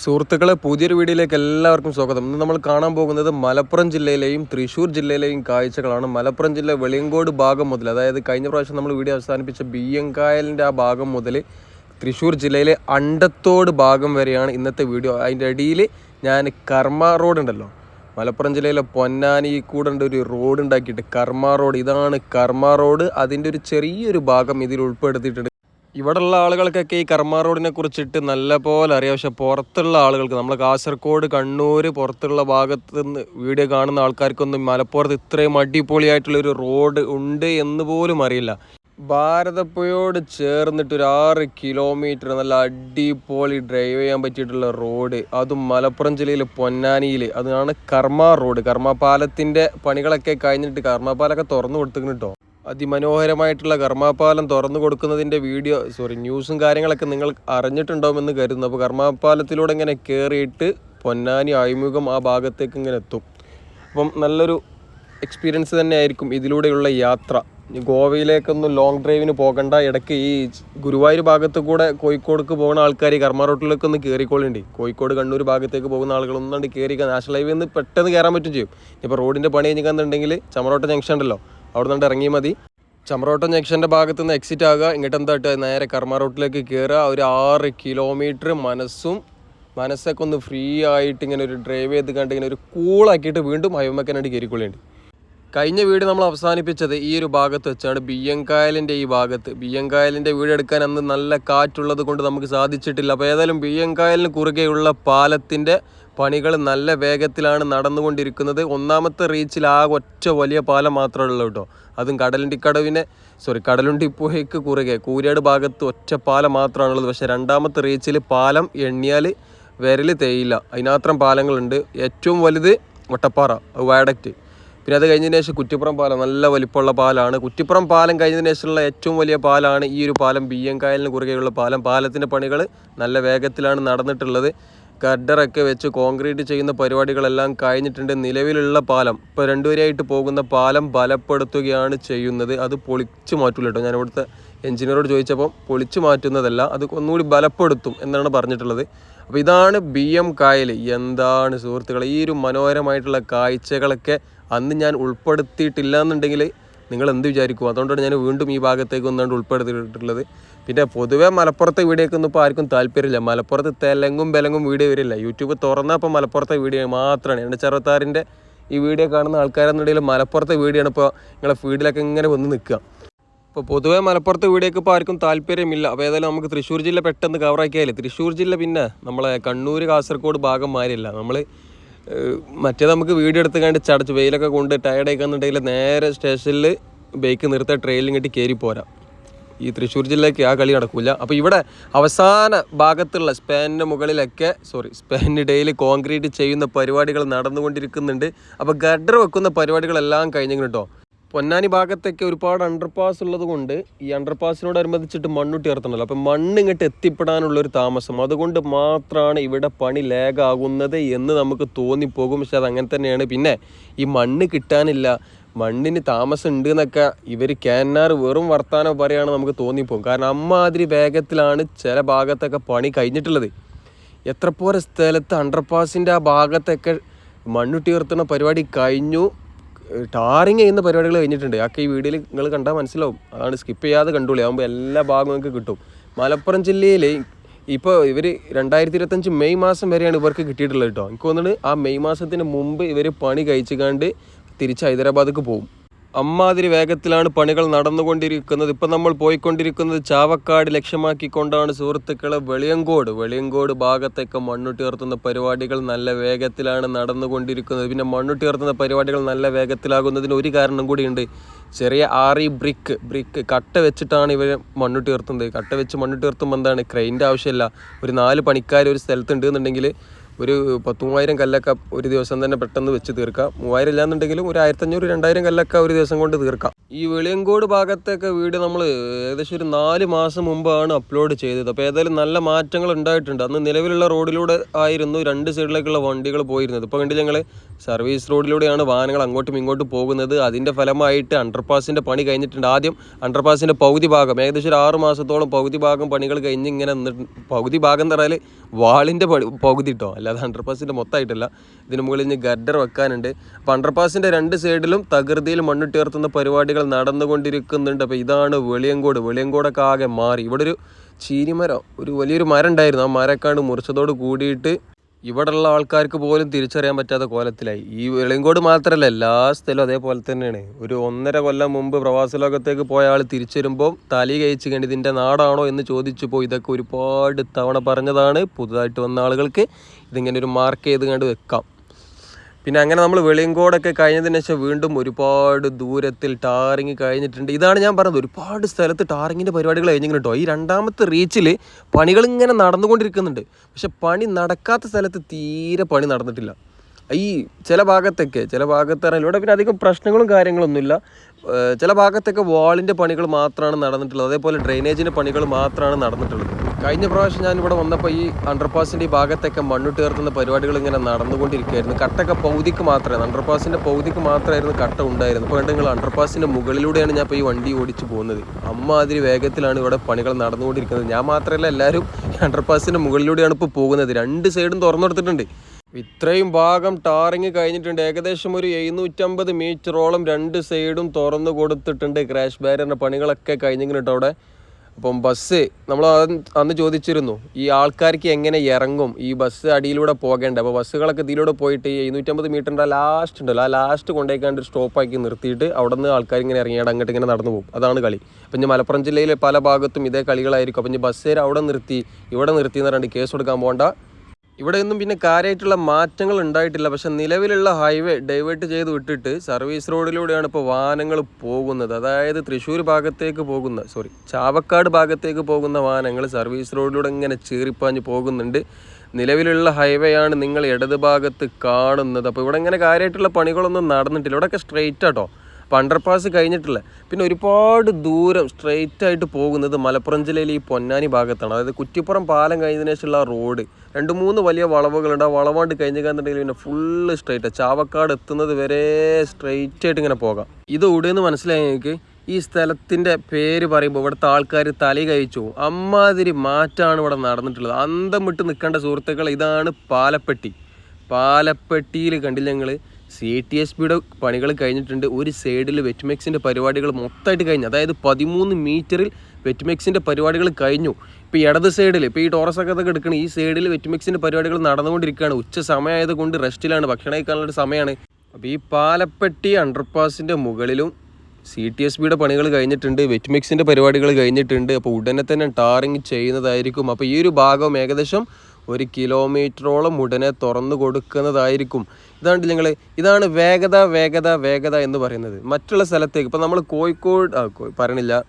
സുഹൃത്തുക്കളെ പുതിയൊരു വീഡിയോയിലേക്ക് എല്ലാവർക്കും സ്വാഗതം. ഇന്ന് നമ്മൾ കാണാൻ പോകുന്നത് മലപ്പുറം ജില്ലയിലെയും തൃശ്ശൂർ ജില്ലയിലെയും കാഴ്ചകളാണ്. മലപ്പുറം ജില്ല വെളിയങ്കോട് ഭാഗം മുതൽ അതായത് കഴിഞ്ഞ പ്രാവശ്യം നമ്മൾ വീഡിയോ അവസാനിപ്പിച്ച ബിയ്യങ്കായലിന്റെ ആ ഭാഗം മുതൽ തൃശ്ശൂർ ജില്ലയിലെ അണ്ടത്തോട് ഭാഗം വരെയാണ് ഇന്നത്തെ വീഡിയോ. അതിന്റെ അടിയിൽ ഞാൻ കർമ്മ റോഡ് ഉണ്ടല്ലോ. മലപ്പുറം ജില്ലയിലെ പൊന്നാനി കൂടെ ഒരു റോഡ് ഉണ്ടാക്കിയിട്ട് കർമ്മ റോഡ്. ഇതാണ് കർമ്മ റോഡ്. അതിന്റെ ഒരു ചെറിയൊരു ഭാഗം ഇതിൽ ഉൾപ്പെടുത്തിയിട്ടുണ്ട്. ഇവിടെയുള്ള ആളുകൾക്കൊക്കെ ഈ കർമ്മ റോഡിനെ കുറിച്ചിട്ട് നല്ല പോലെ അറിയാം. പക്ഷെ പുറത്തുള്ള ആളുകൾക്ക് നമ്മൾ കാസർഗോഡ് കണ്ണൂർ പുറത്തുള്ള ഭാഗത്ത് നിന്ന് വീഡിയോ കാണുന്ന ആൾക്കാർക്കൊന്നും മലപ്പുറത്ത് ഇത്രയും അടിപൊളിയായിട്ടുള്ള ഒരു റോഡ് ഉണ്ട് എന്ന് പോലും അറിയില്ല. ഭാരതപ്പുഴയോട് ചേർന്നിട്ട് ഒരു ആറ് കിലോമീറ്റർ നല്ല അടിപൊളി ഡ്രൈവ് ചെയ്യാൻ പറ്റിയിട്ടുള്ള റോഡ്. അതും മലപ്പുറം ജില്ലയിലെ പൊന്നാനിയിൽ അതാണ് കർമ്മ റോഡ്. കർമ്മ പാലത്തിന്റെ പണികളൊക്കെ കഴിഞ്ഞിട്ട് കർമ്മ തുറന്നു കൊടുത്തിട്ടുണ്ട് കേട്ടോ അതിമനോഹരമായിട്ടുള്ള കർമാപാലം തുറന്നു കൊടുക്കുന്നതിന്റെ വീഡിയോ സോറി ന്യൂസും കാര്യങ്ങളൊക്കെ നിങ്ങൾ അറിഞ്ഞിട്ടുണ്ടാവുമെന്ന് കരുതുന്നു. അപ്പോൾ കർമാപാലത്തിലൂടെ ഇങ്ങനെ കയറിയിട്ട് പൊന്നാനി അഴിമുഖം ആ ഭാഗത്തേക്ക് ഇങ്ങനെ എത്തും. അപ്പം നല്ലൊരു എക്സ്പീരിയൻസ് തന്നെ ആയിരിക്കും ഇതിലൂടെയുള്ള യാത്ര. ഗോവയിലേക്കൊന്നും ലോങ് ഡ്രൈവിന് പോകണ്ട. ഇടയ്ക്ക് ഈ ഗുരുവായൂർ ഭാഗത്ത് കൂടെ കോഴിക്കോടേക്ക് പോകുന്ന ആൾക്കാർ കർമ്മ റോട്ടിലേക്ക് ഒന്ന് കയറിക്കൊള്ളുണ്ട് കോഴിക്കോട് കണ്ണൂർ ഭാഗത്തേക്ക് പോകുന്ന ആളുകൾ ഒന്നുകൊണ്ട് കയറിക്കാൻ നാഷണൽ ഹൈവേ ഒന്ന് പെട്ടെന്ന് കയറാൻ പറ്റും ചെയ്യും. ഇപ്പോൾ റോഡിന്റെ പണി കഴിഞ്ഞിട്ടുണ്ടെങ്കിൽ ചമറോട്ട ജംഗ്ഷൻ ഉണ്ടല്ലോ. അവിടെ നിന്ന് ഇറങ്ങി മതി. ചമ്രോട്ടം ജംഗ്ഷന്റെ ഭാഗത്ത് നിന്ന് എക്സിറ്റ് ആകുക ഇങ്ങോട്ട് എന്താ നേരെ കർമ്മ റോട്ടിലേക്ക് കയറുക ഒരു ആറ് കിലോമീറ്റർ മനസ്സും മനസ്സൊക്കെ ഒന്ന് ഫ്രീ ആയിട്ട് ഇങ്ങനെ ഒരു ഡ്രൈവ് ചെയ്ത് കണ്ട് ഇങ്ങനെ ഒരു കൂളാക്കിയിട്ട് വീണ്ടും ഹൈവമക്കനായിട്ട് കയറിക്കൊള്ളേണ്ടി കഴിഞ്ഞ വീട് നമ്മൾ അവസാനിപ്പിച്ചത് ഈ ഒരു ഭാഗത്ത് വെച്ചാണ്. ബിയ്യങ്കായലിന്റെ ഈ ഭാഗത്ത്. വീട് എടുക്കാൻ അന്ന് നല്ല കാറ്റുള്ളത് കൊണ്ട് നമുക്ക് സാധിച്ചിട്ടില്ല. അപ്പോൾ ഏതായാലും ബിയ്യങ്കായലിന് കുറുകെയുള്ള പാലത്തിന്റെ പണികൾ നല്ല വേഗത്തിലാണ് നടന്നുകൊണ്ടിരിക്കുന്നത്. ഒന്നാമത്തെ റീച്ചിൽ ആ ഒറ്റ വലിയ പാലം മാത്രമേ ഉള്ളൂ കേട്ടോ. അതും കടലുണ്ടിക്കടവിനെ സോറി കടലുണ്ടിപ്പുഴയ്ക്ക് കുറുകെ. കൂരിയാട് ഭാഗത്ത് ഒറ്റ പാലം മാത്രമാണുള്ളത് പക്ഷേ രണ്ടാമത്തെ റീച്ചിൽ പാലം എണ്ണിയാൽ വിരൽ തേയില്ല. അതിനാത്രം പാലങ്ങളുണ്ട്. ഏറ്റവും വലുത് ഒട്ടപ്പാറ വയഡക്റ്റ്. പിന്നെ അത് കഴിഞ്ഞതിന് ശേഷം കുറ്റിപ്പുറം പാലം നല്ല വലിപ്പമുള്ള പാലമാണ് കുറ്റിപ്പുറം പാലം കഴിഞ്ഞതിന് ശേഷമുള്ള ഏറ്റവും വലിയ പാലമാണ് ഈ ഒരു പാലം ബി എം കായലിന് കുറുകെയുള്ള പാലം. പാലത്തിന്റെ പണികൾ നല്ല വേഗത്തിലാണ് നടന്നിട്ടുള്ളത്. ഗഡറൊക്കെ വെച്ച് കോൺക്രീറ്റ് ചെയ്യുന്ന പരിപാടികളെല്ലാം കഴിഞ്ഞിട്ടുണ്ട്. നിലവിലുള്ള പാലം. ഇപ്പോൾ രണ്ടുപേരെയായിട്ട് പോകുന്ന പാലം ബലപ്പെടുത്തുകയാണ് ചെയ്യുന്നത്. അത് പൊളിച്ചു മാറ്റില്ല കേട്ടോ. ഞാൻ ഇവിടുത്തെ എഞ്ചിനീയറോട് ചോദിച്ചപ്പോൾ പൊളിച്ചു മാറ്റുന്നതല്ല അത് ഒന്നുകൂടി ബലപ്പെടുത്തും എന്നാണ് പറഞ്ഞിട്ടുള്ളത്. അപ്പോൾ ഇതാണ് ബി എം കായൽ. എന്താണ് സുഹൃത്തുക്കളെ ഈ ഒരു മനോഹരമായിട്ടുള്ള കാഴ്ചകളൊക്കെ അന്ന് ഞാൻ ഉൾപ്പെടുത്തിയിട്ടില്ല എന്നുണ്ടെങ്കിൽ നിങ്ങൾ എന്ത് വിചാരിക്കും? അതുകൊണ്ടാണ് ഞാൻ വീണ്ടും ഈ ഭാഗത്തേക്ക് ഒന്നാണ്ട് ഉൾപ്പെടുത്തിയിട്ടുള്ളത്. പിന്നെ പൊതുവേ മലപ്പുറത്തെ വീഡിയോക്കൊന്നും ഇപ്പോൾ ആർക്കും താല്പര്യമില്ല. മലപ്പുറത്ത് തെലങ്കും ബലങ്ങും വീഡിയോ വരില്ല. യൂട്യൂബ് തുറന്നാൽ ഇപ്പോൾ മലപ്പുറത്തെ വീഡിയോ മാത്രമാണ്. എന്റെ ചെറുത്താറിന്റെ ഈ വീഡിയോ കാണുന്ന ആൾക്കാരെന്നുണ്ടെങ്കിൽ മലപ്പുറത്തെ വീഡിയോ ആണ് ഇപ്പോൾ നിങ്ങളെ ഫീഡിലൊക്കെ ഇങ്ങനെ വന്ന് നിൽക്കുക. ഇപ്പോൾ പൊതുവേ മലപ്പുറത്തെ വീഡിയോക്ക് ഇപ്പോൾ ആർക്കും താല്പര്യമില്ല. അപ്പോൾ ഏതായാലും നമുക്ക് തൃശ്ശൂർ ജില്ല പെട്ടെന്ന് കവറാക്കിയാലേ തൃശ്ശൂർ ജില്ല പിന്നെ നമ്മളെ കണ്ണൂർ കാസർഗോഡ് ഭാഗം മാറിയില്ല. നമ്മൾ മറ്റേ നമുക്ക് വീഡിയോ എടുത്ത് കണ്ട് ചടച്ച് വെയിലൊക്കെ കൊണ്ട് ടയർഡ് ആയിക്കാന്നുണ്ടെങ്കിൽ നേരെ സ്റ്റേഷനിൽ ബൈക്ക് നിർത്താൻ ട്രെയിനിൽ കെട്ടി കയറി പോരാ. ഈ തൃശ്ശൂർ ജില്ലയ്ക്ക് ആ കളി നടക്കില്ല അപ്പോൾ ഇവിടെ അവസാന ഭാഗത്തുള്ള സ്പാനിന്റെ മുകളിലൊക്കെ സോറി സ്പാനിനിടയിൽ കോൺക്രീറ്റ് ചെയ്യുന്ന പരിപാടികൾ നടന്നുകൊണ്ടിരിക്കുന്നുണ്ട്. അപ്പോൾ ഗഡർ വെക്കുന്ന പരിപാടികളെല്ലാം കഴിഞ്ഞു കേട്ടോ പൊന്നാനി ഭാഗത്തൊക്കെ ഒരുപാട് അണ്ടർപാസ് ഉള്ളത് കൊണ്ട് ഈ അണ്ടർപാസിനോടനുബന്ധിച്ചിട്ട് മണ്ണുട്ടി ഇറത്തണല്ലോ അപ്പം മണ്ണ് ഇങ്ങോട്ട് എത്തിപ്പെടാനുള്ളൊരു താമസം. അതുകൊണ്ട് മാത്രമാണ് ഇവിടെ പണി ലേഗാകുന്നത് എന്ന് നമുക്ക് തോന്നിപ്പോകും. പക്ഷെ അത് അങ്ങനെ തന്നെയാണ്. പിന്നെ ഈ മണ്ണ് കിട്ടാനില്ല. മണ്ണിന് താമസം ഉണ്ട് എന്നൊക്കെ ഇവർ ക്യാനാർ വെറും വർത്താനം പറയുകയാണ് നമുക്ക് തോന്നിപ്പോകും. കാരണം അമ്മാതിരി വേഗത്തിലാണ് ചില ഭാഗത്തൊക്കെ പണി കഴിഞ്ഞിട്ടുള്ളത്. എത്ര പോരെ സ്ഥലത്ത് അണ്ടർപാസിന്റെ ആ ഭാഗത്തൊക്കെ മണ്ണുട്ടി ഉയർത്തുന്ന പരിപാടി കഴിഞ്ഞു. ടാറിങ് ചെയ്യുന്ന പരിപാടികൾ കഴിഞ്ഞിട്ടുണ്ട്. അതൊക്കെ ഈ വീഡിയോയിൽ നിങ്ങൾ കണ്ടാൽ മനസ്സിലാവും. അതാണ് സ്കിപ്പ് ചെയ്യാതെ കണ്ടുള്ളൂ. ആകുമ്പോൾ എല്ലാ ഭാഗവും നിങ്ങൾക്ക് കിട്ടും. മലപ്പുറം ജില്ലയിൽ ഇപ്പോൾ ഇവർ രണ്ടായിരത്തി ഇരുപത്തഞ്ച് മെയ് മാസം വരെയാണ് ഇവർക്ക് കിട്ടിയിട്ടുള്ളത് കേട്ടോ. എനിക്ക് തോന്നുന്നത് ആ മെയ് മാസത്തിന് മുമ്പ് ഇവർ പണി കഴിച്ചു കണ്ട് തിരിച്ച് ഹൈദരാബാദിക്ക് പോകും അമ്മാതിരി വേഗത്തിലാണ് പണികൾ നടന്നുകൊണ്ടിരിക്കുന്നത്. ഇപ്പം നമ്മൾ പോയിക്കൊണ്ടിരിക്കുന്നത് ചാവക്കാട് ലക്ഷ്യമാക്കിക്കൊണ്ടാണ്. സുഹൃത്തുക്കളെ വെളിയങ്കോട്. വെളിയങ്കോട് ഭാഗത്തേക്ക് മണ്ണുട്ടിയർത്തുന്ന പരിപാടികൾ നല്ല വേഗത്തിലാണ് നടന്നുകൊണ്ടിരിക്കുന്നത്. പിന്നെ മണ്ണുട്ടിയർത്തുന്ന പരിപാടികൾ നല്ല വേഗത്തിലാകുന്നതിന് ഒരു കാരണം കൂടിയുണ്ട്. ചെറിയ ആറി ബ്രിക്ക് ബ്രിക്ക് കട്ട വെച്ചിട്ടാണ് ഇവർ മണ്ണുട്ടിയർത്തുന്നത് കട്ട വെച്ച് മണ്ണുട്ടിയർത്തുമ്പോൾ എന്താണ്? ക്രെയിന്റെ ആവശ്യമില്ല. ഒരു നാല് പണിക്കാർ ഒരു സ്ഥലത്തുണ്ട് എന്നുണ്ടെങ്കിൽ ഒരു പത്ത് മൂവായിരം കല്ലൊക്കെ ഒരു ദിവസം തന്നെ പെട്ടെന്ന് വെച്ച് തീർക്കാം. മൂവായിരം ഇല്ലാന്നുണ്ടെങ്കിലും ഒരു ആയിരത്തഞ്ഞൂറ് രണ്ടായിരം കല്ലൊക്കെ ഒരു ദിവസം കൊണ്ട് തീർക്കാം. ഈ വെളിയങ്കോട് ഭാഗത്തൊക്കെ വീട് നമ്മൾ ഏകദേശം ഒരു നാല് മാസം മുമ്പാണ് അപ്ലോഡ് ചെയ്തത്. അപ്പോൾ ഏതായാലും നല്ല മാറ്റങ്ങൾ ഉണ്ടായിട്ടുണ്ട്. അന്ന് നിലവിലുള്ള റോഡിലൂടെ ആയിരുന്നു രണ്ട് സൈഡിലേക്കുള്ള വണ്ടികൾ പോയിരുന്നത്. ഇപ്പോൾ കണ്ടില്ല ഞങ്ങൾ സർവീസ് റോഡിലൂടെയാണ് വാഹനങ്ങൾ അങ്ങോട്ടും ഇങ്ങോട്ടും പോകുന്നത്. അതിന്റെ ഫലമായിട്ട് അണ്ടർപാസിന്റെ പണി കഴിഞ്ഞിട്ടുണ്ട്. ആദ്യം അണ്ടർപാസിന്റെ പകുതി ഭാഗം ഏകദേശം ഒരു ആറ് മാസത്തോളം പകുതി ഭാഗം പണികൾ കഴിഞ്ഞ് ഇങ്ങനെ പകുതി ഭാഗം എന്ന് പറഞ്ഞാൽ വാളിന്റെ പണി പകുതി കേട്ടോ അല്ലാതെ അണ്ടർപാസിന്റെ മൊത്തമായിട്ടല്ല. ഇതിന് മുകളിൽ ഇനി ഗഡർ വെക്കാനുണ്ട്. അപ്പോൾ അണ്ടർപാസിന്റെ രണ്ട് സൈഡിലും തകൃതിയിൽ മണ്ണിട്ടുയർത്തുന്ന പരിപാടികൾ നടന്നുകൊണ്ടിരിക്കുന്നുണ്ട്. അപ്പോൾ ഇതാണ് വെളിയങ്കോട്. വെളിയങ്കോടൊക്കെ ആകെ മാറി. ഇവിടെ ഒരു ചീനിമരം ഒരു വലിയൊരു മരം ഉണ്ടായിരുന്നു. ആ മരക്കാണ്ട് മുറിച്ചതോട് കൂടിയിട്ട് ഇവിടെയുള്ള ആൾക്കാർക്ക് പോലും തിരിച്ചറിയാൻ പറ്റാത്ത കോലത്തിലായി. ഈ വെളിയങ്കോട് മാത്രമല്ല എല്ലാ സ്ഥലവും അതേപോലെ തന്നെയാണ്. ഒരു ഒന്നര കൊല്ലം മുമ്പ് പ്രവാസ ലോകത്തേക്ക് പോയ ആൾ തിരിച്ചു വരുമ്പോൾ തലി കഴിച്ചു കഴിഞ്ഞ് ഇതിന്റെ നാടാണോ എന്ന് ചോദിച്ചപ്പോൾ ഇതൊക്കെ ഒരുപാട് തവണ പറഞ്ഞതാണ്. പുതുതായിട്ട് വന്ന ആളുകൾക്ക് ഇതിങ്ങനെ ഒരു മാർക്ക് ചെയ്ത് കണ്ട് വെക്കാം. പിന്നെ അങ്ങനെ നമ്മൾ വെളിയങ്കോടൊക്കെ കഴിഞ്ഞതിന് ശേഷം വീണ്ടും ഒരുപാട് ദൂരത്തിൽ ടാറിങ് കഴിഞ്ഞിട്ടുണ്ട്. ഇതാണ് ഞാൻ പറഞ്ഞത്. ഒരുപാട് സ്ഥലത്ത് ടാറിങ്ങിന്റെ പരിപാടികൾ കഴിഞ്ഞിട്ടുണ്ട് കേട്ടോ ഈ രണ്ടാമത്തെ റീച്ചിൽ പണികൾ ഇങ്ങനെ നടന്നുകൊണ്ടിരിക്കുന്നുണ്ട്. പക്ഷെ പണി നടക്കാത്ത സ്ഥലത്ത് തീരെ പണി നടന്നിട്ടില്ല. ഈ ചില ഭാഗത്തൊക്കെ ചില ഭാഗത്ത് ഇവിടെ പിന്നെ അധികം പ്രശ്നങ്ങളും കാര്യങ്ങളൊന്നുമില്ല. ചില ഭാഗത്തൊക്കെ വാളിന്റെ പണികൾ മാത്രമാണ് നടന്നിട്ടുള്ളത്. അതേപോലെ ഡ്രെയിനേജിന്റെ പണികൾ മാത്രമാണ് നടന്നിട്ടുള്ളത്. കഴിഞ്ഞ പ്രാവശ്യം ഞാൻ ഇവിടെ വന്നപ്പോൾ ഈ അണ്ടർപാസിന്റെ ഈ ഭാഗത്തൊക്കെ മണ്ണിട്ട് ചേർത്തുന്ന പരിപാടികൾ ഇങ്ങനെ നടന്നുകൊണ്ടിരിക്കുകയായിരുന്നു. കട്ടൊക്കെ പൗതിക്ക് മാത്രമായിരുന്നു അണ്ടർപാസിന്റെ പൗതിക്ക് മാത്രമായിരുന്നു കട്ട ഉണ്ടായിരുന്നു അപ്പോൾ നിങ്ങൾ അണ്ടർപാസിന്റെ മുകളിലൂടെയാണ് ഞാൻ ഇപ്പോൾ ഈ വണ്ടി ഓടിച്ചു പോകുന്നത്. അമ്മാതിരി വേഗത്തിലാണ് ഇവിടെ പണികൾ നടന്നുകൊണ്ടിരിക്കുന്നത്. ഞാൻ മാത്രമല്ല എല്ലാവരും അണ്ടർപാസിന്റെ മുകളിലൂടെയാണ് ഇപ്പോൾ പോകുന്നത്. രണ്ട് സൈഡും തുറന്നു കൊടുത്തിട്ടുണ്ട്. ഇത്രയും ഭാഗം ടാറിങ് കഴിഞ്ഞിട്ടുണ്ട്. ഏകദേശം ഒരു എഴുന്നൂറ്റമ്പത് മീറ്ററോളം രണ്ട് സൈഡും തുറന്നു കൊടുത്തിട്ടുണ്ട് ക്രാഷ് ബാരിയറിന്റെ പണികളൊക്കെ കഴിഞ്ഞിട്ടുണ്ട് അവിടെ. അപ്പം ബസ് നമ്മൾ അന്ന് ചോദിച്ചിരുന്നു ഈ ആൾക്കാർക്ക് എങ്ങനെ ഇറങ്ങും? ഈ ബസ് അടിയിലൂടെ പോകേണ്ട? അപ്പോൾ ബസ്സുകളൊക്കെ ഇതിലൂടെ പോയിട്ട് ഈ എഴുന്നൂറ്റമ്പത് മീറ്ററിന്റെ ലാസ്റ്റ് ഉണ്ടല്ലോ ആ ലാസ്റ്റ് കൊണ്ടേക്കാണ്ട് സ്റ്റോപ്പാക്കി നിർത്തിയിട്ട് അവിടെ നിന്ന് ആൾക്കാർ ഇങ്ങനെ ഇറങ്ങിയാൽ അങ്ങോട്ട് ഇങ്ങനെ നടന്നു പോകും. അതാണ് കളി. അപ്പം ഇനി മലപ്പുറം ജില്ലയിലെ പല ഭാഗത്തും ഇതേ കളികളായിരിക്കും. അപ്പം ഇനി ബസ്സുകാർ അവിടെ നിർത്തി ഇവിടെ നിർത്തി എന്ന് പറഞ്ഞിട്ട് കേസ് കൊടുക്കാൻ പോകണ്ട. ഇവിടെ നിന്നും പിന്നെ കാര്യമായിട്ടുള്ള മാറ്റങ്ങൾ ഉണ്ടായിട്ടില്ല. പക്ഷെ നിലവിലുള്ള ഹൈവേ ഡൈവേർട്ട് ചെയ്ത് വിട്ടിട്ട് സർവീസ് റോഡിലൂടെയാണ് ഇപ്പോൾ വാഹനങ്ങൾ പോകുന്നത്. അതായത് തൃശ്ശൂർ ഭാഗത്തേക്ക് പോകുന്ന സോറി ചാവക്കാട് ഭാഗത്തേക്ക് പോകുന്ന വാഹനങ്ങൾ സർവീസ് റോഡിലൂടെ ഇങ്ങനെ ചീറിപ്പാഞ്ഞ് പോകുന്നുണ്ട്. നിലവിലുള്ള ഹൈവേ ആണ് നിങ്ങൾ ഇടത് ഭാഗത്ത് കാണുന്നത്. അപ്പോൾ ഇവിടെ ഇങ്ങനെ കാര്യമായിട്ടുള്ള പണികളൊന്നും നടന്നിട്ടില്ല. ഇവിടെയൊക്കെ സ്ട്രെയിറ്റ് ആട്ടോ അപ്പോൾ അണ്ടർപാസ് കഴിഞ്ഞിട്ടില്ല. പിന്നെ ഒരുപാട് ദൂരം സ്ട്രെയിറ്റ് ആയിട്ട് പോകുന്നത് മലപ്പുറം ജില്ലയിലെ ഈ പൊന്നാനി ഭാഗത്താണ്. അതായത് കുറ്റിപ്പുറം പാലം കഴിഞ്ഞതിന് ശേഷമുള്ള ആ റോഡ്. രണ്ട് മൂന്ന് വലിയ വളവുകളുണ്ട്. ആ വളവാണ്ട് കഴിഞ്ഞ് കഴിഞ്ഞിട്ടുണ്ടെങ്കിൽ പിന്നെ ഫുള്ള് സ്ട്രെയിറ്റ് ചാവക്കാട് എത്തുന്നത് വരെ സ്ട്രെയിറ്റ് ആയിട്ട് ഇങ്ങനെ പോകാം. ഇത് എവിടെയെന്ന് മനസ്സിലായി എനിക്ക് ഈ സ്ഥലത്തിന്റെ പേര് പറയുമ്പോൾ ഇവിടുത്തെ ആൾക്കാർ തലി കഴിച്ചു. അമ്മാതിരി മാറ്റാണ് ഇവിടെ നടന്നിട്ടുള്ളത്. അന്തം വിട്ട് നിൽക്കേണ്ട സുഹൃത്തുക്കൾ ഇതാണ് പാലപ്പെട്ടി. പാലപ്പെട്ടിയിൽ കണ്ടില്ല ഞങ്ങൾ സി ടി എസ് ബിയുടെ പണികൾ കഴിഞ്ഞിട്ടുണ്ട്. ഒരു സൈഡിൽ വെറ്റ്മെക്സിന്റെ പരിപാടികൾ മൊത്തമായിട്ട് കഴിഞ്ഞു. അതായത് പതിമൂന്ന് മീറ്ററിൽ വെറ്റ്മെക്സിന്റെ പരിപാടികൾ കഴിഞ്ഞു. ഇപ്പോൾ ഇടത് സൈഡിൽ ഇപ്പോൾ ഈ ടോറസ് ഒക്കെ ഇതൊക്കെ എടുക്കണം ഈ സൈഡിൽ വെറ്റ്മെക്സിന്റെ പരിപാടികൾ നടന്നുകൊണ്ടിരിക്കുകയാണ്. ഉച്ച സമയമായത് കൊണ്ട് റെസ്റ്റിലാണ് ഭക്ഷണം കഴിക്കാനുള്ള സമയമാണ്. അപ്പോൾ ഈ പാലപ്പെട്ടി അണ്ടർപാസിന്റെ മുകളിലും സി ടി എസ് ബിയുടെ പണികൾ കഴിഞ്ഞിട്ടുണ്ട്. വെറ്റ്മിക്സിന്റെ പരിപാടികൾ കഴിഞ്ഞിട്ടുണ്ട്. അപ്പോൾ ഉടനെ തന്നെ ടാറിങ് ചെയ്യുന്നതായിരിക്കും. അപ്പോൾ ഈ ഒരു ഭാഗം ഏകദേശം ഒരു കിലോമീറ്ററോളം ഉടനെ തുറന്നു കൊടുക്കുന്നതായിരിക്കും. ഇതാണ് നിങ്ങൾ ഇതാണ് വേഗത വേഗത വേഗത എന്ന് പറയുന്നത്. മറ്റുള്ള സ്ഥലത്തേക്ക് ഇപ്പോൾ നമ്മൾ കോഴിക്കോട് പറയണില്ല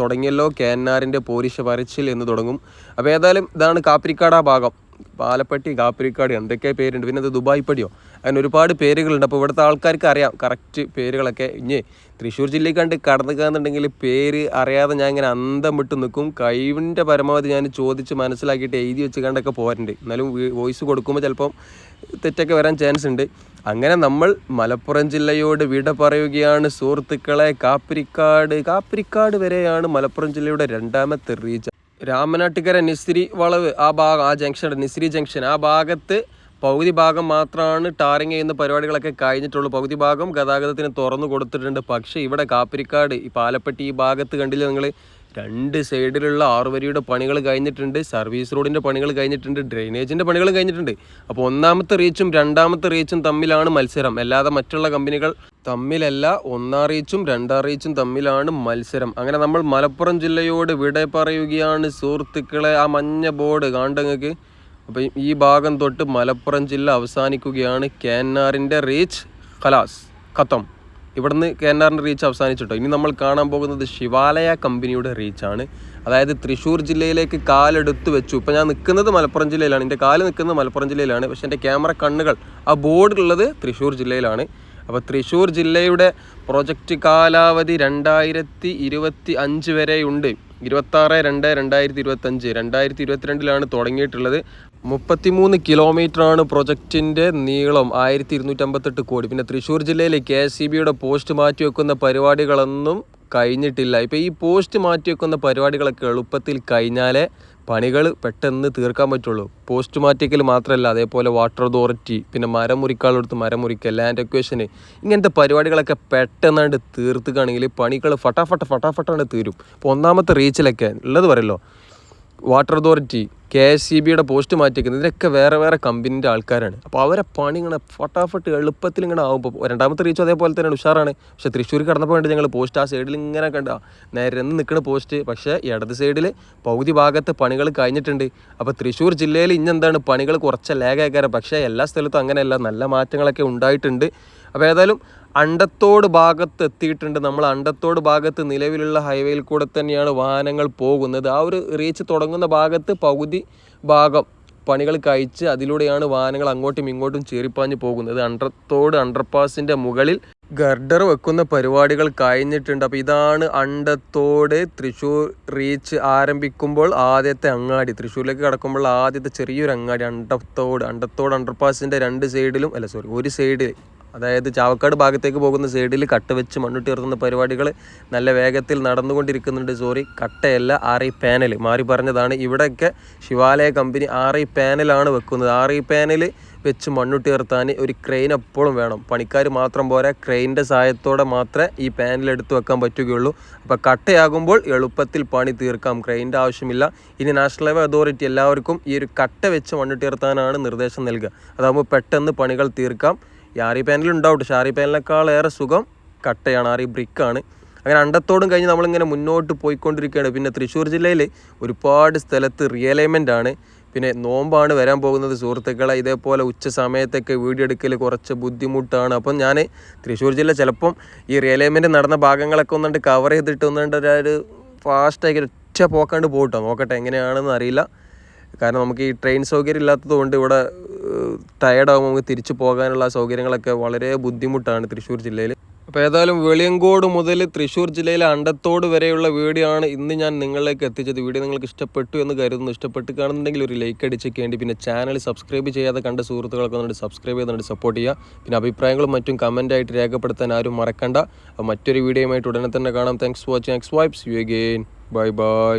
തുടങ്ങിയല്ലോ കേന്നാറിന്റെ പോരിശ പരച്ചിൽ എന്ന് തുടങ്ങും. അപ്പോൾ ഏതായാലും ഇതാണ് കാപ്പിരിക്കാട് ഭാഗം. പാലപ്പെട്ടി കാപ്പിരിക്കാട് എന്തൊക്കെ പേരുണ്ട്? പിന്നെ അത് ദുബായ് പടിയോ? അങ്ങനെ ഒരുപാട് പേരുകളുണ്ട്. അപ്പോൾ ഇവിടുത്തെ ആൾക്കാർക്ക് അറിയാം. കറക്റ്റ് പേരുകളൊക്കെ. ഇനി തൃശ്ശൂർ ജില്ലയിൽ കണ്ട് കടന്നു കാന്നുണ്ടെങ്കിൽ പേര് അറിയാതെ ഞാൻ ഇങ്ങനെ അന്തം വിട്ട് നിൽക്കും. കഴിവിന്റെ പരമാവധി ഞാൻ ചോദിച്ച് മനസ്സിലാക്കിയിട്ട് എഴുതി വെച്ച് കണ്ടൊക്കെ പോരുന്നുണ്ട് എന്നാലും വോയിസ് കൊടുക്കുമ്പോൾ ചിലപ്പം തെറ്റൊക്കെ വരാൻ ചാൻസ് ഉണ്ട്. അങ്ങനെ നമ്മൾ മലപ്പുറം ജില്ലയോട് വിട പറയുകയാണ്. സുഹൃത്തുക്കളെ കാപ്പിരിക്കാട്. കാപ്പിരിക്കാട് വരെയാണ് മലപ്പുറം ജില്ലയുടെ രണ്ടാമത്തെ റീച്ച് രാമനാട്ടുകര നിസ്രി വളവ് ആ ഭാഗം ആ ജംഗ്ഷൻ നിസ്രി ജംഗ്ഷൻ. ആ ഭാഗത്ത് പകുതി ഭാഗം മാത്രമാണ് ടാറിങ് ചെയ്യുന്ന പരിപാടികളൊക്കെ കഴിഞ്ഞിട്ടുള്ളൂ. പകുതി ഭാഗം ഗതാഗതത്തിന് തുറന്നു കൊടുത്തിട്ടുണ്ട്. പക്ഷേ ഇവിടെ കാപ്പിരിക്കാട് ഈ പാലപ്പെട്ടി ഈ ഭാഗത്ത് കണ്ടില്ല നിങ്ങൾ? രണ്ട് സൈഡിലുള്ള ആറുവരിയുടെ പണികൾ കഴിഞ്ഞിട്ടുണ്ട് സർവീസ് റോഡിന്റെ പണികൾ കഴിഞ്ഞിട്ടുണ്ട് ഡ്രെയിനേജിന്റെ പണികൾ കഴിഞ്ഞിട്ടുണ്ട്. അപ്പോൾ ഒന്നാമത്തെ റീച്ചും രണ്ടാമത്തെ റീച്ചും തമ്മിലാണ് മത്സരം. അല്ലാതെ മറ്റുള്ള കമ്പനികൾ തമ്മിലല്ല ഒന്നാം റീച്ചും രണ്ടാം റീച്ചും തമ്മിലാണ് മത്സരം. അങ്ങനെ നമ്മൾ മലപ്പുറം ജില്ലയോട് വിട പറയുകയാണ് സുഹൃത്തുക്കളെ ആ മഞ്ഞ ബോർഡ് കാണ്ടങ്ങൾക്ക് അപ്പോൾ ഈ ഭാഗം തൊട്ട് മലപ്പുറം ജില്ല അവസാനിക്കുകയാണ്. കാനാറിന്റെ റീച്ച് ഖലാസ് ഖത്തം. ഇവിടുന്ന് കേന്നാറിന്റെ റീച്ച് അവസാനിച്ചിട്ടോ. ഇനി നമ്മൾ കാണാൻ പോകുന്നത് ശിവാലയ കമ്പനിയുടെ റീച്ചാണ് അതായത് തൃശ്ശൂർ ജില്ലയിലേക്ക് കാലെടുത്ത് വെച്ചു. ഇപ്പം ഞാൻ നിൽക്കുന്നത് മലപ്പുറം ജില്ലയിലാണ്. എന്റെ കാൽ നിൽക്കുന്നത് മലപ്പുറം ജില്ലയിലാണ്. പക്ഷേ എന്റെ ക്യാമറ കണ്ണുകൾ ആ ബോർഡിലുള്ളത് തൃശ്ശൂർ ജില്ലയിലാണ്. അപ്പോൾ തൃശ്ശൂർ ജില്ലയുടെ പ്രൊജക്റ്റ് കാലാവധി രണ്ടായിരത്തി ഇരുപത്തി അഞ്ച് വരെയുണ്ട്. ഇരുപത്താറ് രണ്ട് രണ്ടായിരത്തി ഇരുപത്തഞ്ച് രണ്ടായിരത്തി ഇരുപത്തിരണ്ടിലാണ് തുടങ്ങിയിട്ടുള്ളത്. മുപ്പത്തിമൂന്ന് കിലോമീറ്ററാണ് പ്രൊജക്റ്റിന്റെ നീളം. ആയിരത്തി ഇരുന്നൂറ്റമ്പത്തെട്ട് കോടി. പിന്നെ തൃശ്ശൂർ ജില്ലയിലെ കെ എസ് സി ബിയുടെ പോസ്റ്റ് മാറ്റി വെക്കുന്ന പരിപാടികളൊന്നും കഴിഞ്ഞിട്ടില്ല. ഇപ്പോൾ ഈ പോസ്റ്റ് മാറ്റി വെക്കുന്ന പരിപാടികളൊക്കെ എളുപ്പത്തിൽ കഴിഞ്ഞാലേ പണികൾ പെട്ടെന്ന് തീർക്കാൻ പറ്റുള്ളൂ. പോസ്റ്റ് മാറ്റിക്കൽ മാത്രമല്ല അതേപോലെ വാട്ടർ അതോറിറ്റി പിന്നെ മരം മുറിക്കാളെടുത്ത് മരം മുറിക്കുക ലാൻഡ് എക്വേഷന് ഇങ്ങനത്തെ പരിപാടികളൊക്കെ പെട്ടെന്നാണ്ട് തീർത്തുകയാണെങ്കിൽ പണികൾ ഫട്ടാഫട്ട ഫട്ടാഫട്ടാണ്ട് തീരും. ഇപ്പോൾ ഒന്നാമത്തെ റീച്ചിലൊക്കെ ഉള്ളത് പറയല്ലോ water authority K S C ബിയുടെ പോസ്റ്റ് മാറ്റിക്കുന്നത് ഇതിനൊക്കെ വേറെ വേറെ കമ്പനീന്റെ ആൾക്കാരാണ്. അപ്പോൾ അവരെ പണി ഇങ്ങനെ ഫട്ടാഫട്ട് എളുപ്പത്തിൽ ഇങ്ങനെ ആകുമ്പോൾ രണ്ടാമത്തെ റീച്ച് അതേപോലെ തന്നെയാണ് ഉഷാറാണ്. പക്ഷേ തൃശ്ശൂർ കടന്നപ്പോൾ വേണ്ടി ഞങ്ങൾ പോസ്റ്റ് ആ സൈഡിൽ ഇങ്ങനെ കണ്ട. നിരന്ന് നിൽക്കുന്ന പോസ്റ്റ് പക്ഷേ ഇടത് സൈഡിൽ പകുതി ഭാഗത്ത് പണികൾ കഴിഞ്ഞിട്ടുണ്ട്. അപ്പോൾ തൃശ്ശൂർ ജില്ലയിൽ ഇന്നെന്താണ് പണികൾ കുറച്ച് ലാഗാക്കാരം പക്ഷേ എല്ലാ സ്ഥലത്തും അങ്ങനെയല്ല. നല്ല മാറ്റങ്ങളൊക്കെ ഉണ്ടായിട്ടുണ്ട്. അപ്പോൾ ഏതായാലും അണ്ടത്തോട് ഭാഗത്ത് എത്തിയിട്ടുണ്ട്. നമ്മൾ അണ്ടത്തോട് ഭാഗത്ത് നിലവിലുള്ള ഹൈവേയിൽ കൂടെ തന്നെയാണ് വാഹനങ്ങൾ പോകുന്നത്. ആ ഒരു റീച്ച് തുടങ്ങുന്ന ഭാഗത്ത് പകുതി ഭാഗം പണികൾ കഴിച്ച് അതിലൂടെയാണ് വാഹനങ്ങൾ അങ്ങോട്ടും ഇങ്ങോട്ടും ചേറിപ്പാഞ്ഞ് പോകുന്നത്. അണ്ടത്തോട് അണ്ടർപാസിന്റെ മുകളിൽ ഗർഡർ വെക്കുന്ന പരിപാടികൾ കഴിഞ്ഞിട്ടുണ്ട്. അപ്പോൾ ഇതാണ് അണ്ടത്തോട് തൃശ്ശൂർ റീച്ച് ആരംഭിക്കുമ്പോൾ ആദ്യത്തെ അങ്ങാടി. തൃശ്ശൂരിലേക്ക് കടക്കുമ്പോൾ ആദ്യത്തെ ചെറിയൊരു അങ്ങാടി. അണ്ടത്തോട് അണ്ടത്തോട് അണ്ടർപാസിന്റെ രണ്ട് സൈഡിലും അല്ല സോറി ഒരു സൈഡിൽ അതായത് ചാവക്കാട് ഭാഗത്തേക്ക് പോകുന്ന സൈഡിൽ കട്ട് വെച്ച് മണ്ണിട്ട് ഉയർത്തുന്ന പരിപാടികൾ നല്ല വേഗത്തിൽ നടന്നുകൊണ്ടിരിക്കുന്നുണ്ട്. സോറി കട്ടയല്ല ആർ ഐ പാനൽ മാറി പറഞ്ഞതാണ്. ഇവിടെയൊക്കെ ശിവാലയ കമ്പനി ആർ ഐ പാനലാണ് വെക്കുന്നത്. ആർ ഐ പാനൽ വെച്ച് മണ്ണുട്ടി ഉയർത്താൻ ഒരു ക്രെയിൻ എപ്പോഴും വേണം. പണിക്കാർ മാത്രം പോരാ ക്രെയിനിന്റെ സഹായത്തോടെ മാത്രമേ ഈ പാനൽ എടുത്ത് വെക്കാൻ പറ്റുകയുള്ളൂ. അപ്പോൾ കട്ടയാകുമ്പോൾ എളുപ്പത്തിൽ പണി തീർക്കാം. ക്രെയിന്റെ ആവശ്യമില്ല. ഇനി നാഷണൽ ഹൈവേ അതോറിറ്റി എല്ലാവർക്കും ഈ ഒരു കട്ട വെച്ച് മണ്ണിട്ട് ഉയർത്താനാണ് നിർദ്ദേശം നൽകുക. അതാകുമ്പോൾ പെട്ടെന്ന് പണികൾ തീർക്കാം. ഈ ആറി പക്ഷേ ആറി പാനലിനേക്കാൾ ഏറെ സുഖം കട്ടയാണ് ആറി ബ്രിക്കാണ്. അങ്ങനെ അണ്ടത്തോടും കഴിഞ്ഞ് നമ്മളിങ്ങനെ മുന്നോട്ട് പോയിക്കൊണ്ടിരിക്കുകയാണ്. പിന്നെ തൃശ്ശൂർ ജില്ലയിൽ ഒരുപാട് സ്ഥലത്ത് റിയലൈൻമെന്റ് ആണ്. പിന്നെ നോമ്പാണ് വരാൻ പോകുന്നത്. സുഹൃത്തുക്കളെ ഇതേപോലെ ഉച്ച സമയത്തൊക്കെ വീഡിയോ എടുക്കൽ കുറച്ച് ബുദ്ധിമുട്ടാണ്. അപ്പം ഞാൻ തൃശ്ശൂർ ജില്ല ചിലപ്പം ഈ റിയലൈൻമെന്റ് നടന്ന ഭാഗങ്ങളൊക്കെ ഒന്നുകൊണ്ട് കവർ ചെയ്തിട്ട് ഒന്നുകൊണ്ട് ഒരു ഫാസ്റ്റായിട്ട് ഒറ്റ പോക്കാണ്ട് പോകട്ടോ നോക്കട്ടെ എങ്ങനെയാണെന്ന് അറിയില്ല. കാരണം നമുക്ക് ഈ ട്രെയിൻ സൗകര്യം ഇല്ലാത്തത് കൊണ്ട് ഇവിടെ ടയർഡാകുമ്പോൾ നമുക്ക് തിരിച്ചു പോകാനുള്ള സൗകര്യങ്ങളൊക്കെ വളരെ ബുദ്ധിമുട്ടാണ് തൃശ്ശൂർ ജില്ലയിൽ അപ്പോൾ ഏതായാലും വെളിയങ്കോട് മുതൽ തൃശ്ശൂർ ജില്ലയിലെ അണ്ടത്തോട് വരെയുള്ള വീഡിയോ ആണ് ഇന്ന് ഞാൻ നിങ്ങളിലേക്ക് എത്തിച്ചത്. വീഡിയോ നിങ്ങൾക്ക് ഇഷ്ടപ്പെട്ടു എന്ന് കരുതുന്നു. ഇഷ്ടപ്പെട്ട് കാണുന്നുണ്ടെങ്കിൽ ഒരു ലൈക്ക് അടിച്ചേക്കേണ്ടി പിന്നെ ചാനൽ സബ്സ്ക്രൈബ് ചെയ്യാതെ കണ്ട സുഹൃത്തുക്കളൊക്കെ ഒന്ന് സബ്സ്ക്രൈബ് ചെയ്തുകൊണ്ട് സപ്പോർട്ട് ചെയ്യുക. പിന്നെ അഭിപ്രായങ്ങളും മറ്റും കമന്റായിട്ട് രേഖപ്പെടുത്താൻ ആരും മറക്കണ്ട. മറ്റൊരു വീഡിയോയുമായിട്ട് ഉടനെ തന്നെ കാണാം. Thanks for watching X vibes you again bye bye